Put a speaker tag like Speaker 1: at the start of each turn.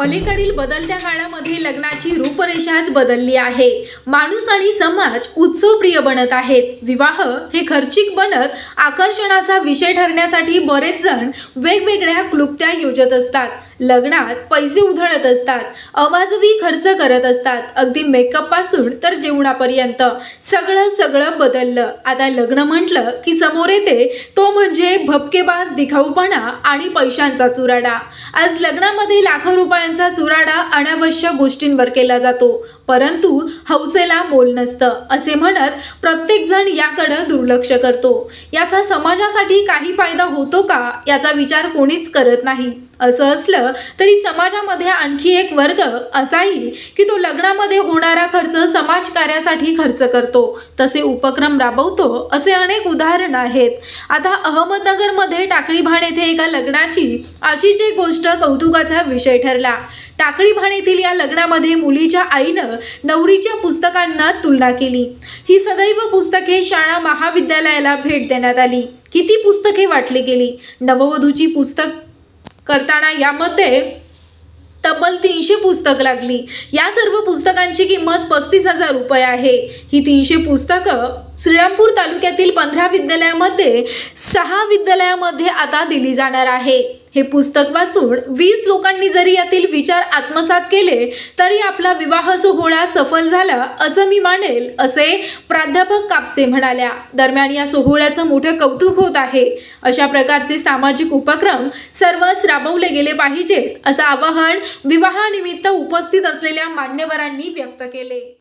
Speaker 1: अलीकडील बदलत्या काळामध्ये लग्नाची रूपरेषाच बदलली आहे. माणूस आणि समाज उत्सवप्रिय बनत आहेत. विवाह हे खर्चिक बनत आकर्षणाचा विषय ठरण्यासाठी बरेच जण वेगवेगळ्या क्लुप्त्या योजत असतात. लग्नात पैसे उधळत असतात अवाजवी खर्च करत असतात. अगदी मेकअपपासून तर जेवणापर्यंत. सगळं सगळं बदललं. आता लग्न म्हटलं की समोर येते तो म्हणजे भपकेबाज दिखाऊपणा आणि पैशांचा चुराडा. आज लग्नामध्ये लाखो रुपयांचा चुराडा अनावश्यक गोष्टींवर केला जातो. परंतु हौसेला मोल नसतं असे म्हणत प्रत्येक जण याकडं दुर्लक्ष करतो. याचा समाजासाठी काही फायदा होतो का? याचा विचार कोणीच करत नाही. असं असलं तरी समाजामध्ये आणखी एक वर्ग असाही की तो लग्नामध्ये होणारा खर्च समाजकार्यासाठी खर्च करतो. तसे उपक्रम राबवतो असे अनेक उदाहरण आहेत. आता अहमदनगरमध्ये टाकळीभाण येथे एका लग्नाची अशीच एक गोष्ट कौतुकाचा विषय ठरला. टाकळीभाण येथील या लग्नामध्ये मुलीच्या आईनं नवरीच्या पुस्तकांना तुलना केली. ही सदैव पुस्तके शाळा महाविद्यालयाला भेट देण्यात आली. किती पुस्तके वाटली गेली? नववधूची पुस्तक करताना यामध्ये तब्बल तीनशे पुस्तक लागली. या सर्व पुस्तकांची किंमत पस्तीस हजार रुपये आहे. ही तीनशे पुस्तकं श्रीरामपूर तालुक्यातील पंधरा विद्यालयामध्ये सहा विद्यालयामध्ये आता दिली जाणार आहे. हे पुस्तक वाचून वीस लोकांनी जरी यातील विचार आत्मसात केले तरी आपला विवाह सोहळा सफल झाला असं मी मानेल असे प्राध्यापक कापसे म्हणाल्या. दरम्यान या सोहळ्याचं मोठं कौतुक होत आहे. अशा प्रकारचे सामाजिक उपक्रम सर्वच राबवले गेले पाहिजेत असं आवाहन विवाहानिमित्त उपस्थित असलेल्या मान्यवरांनी व्यक्त केले.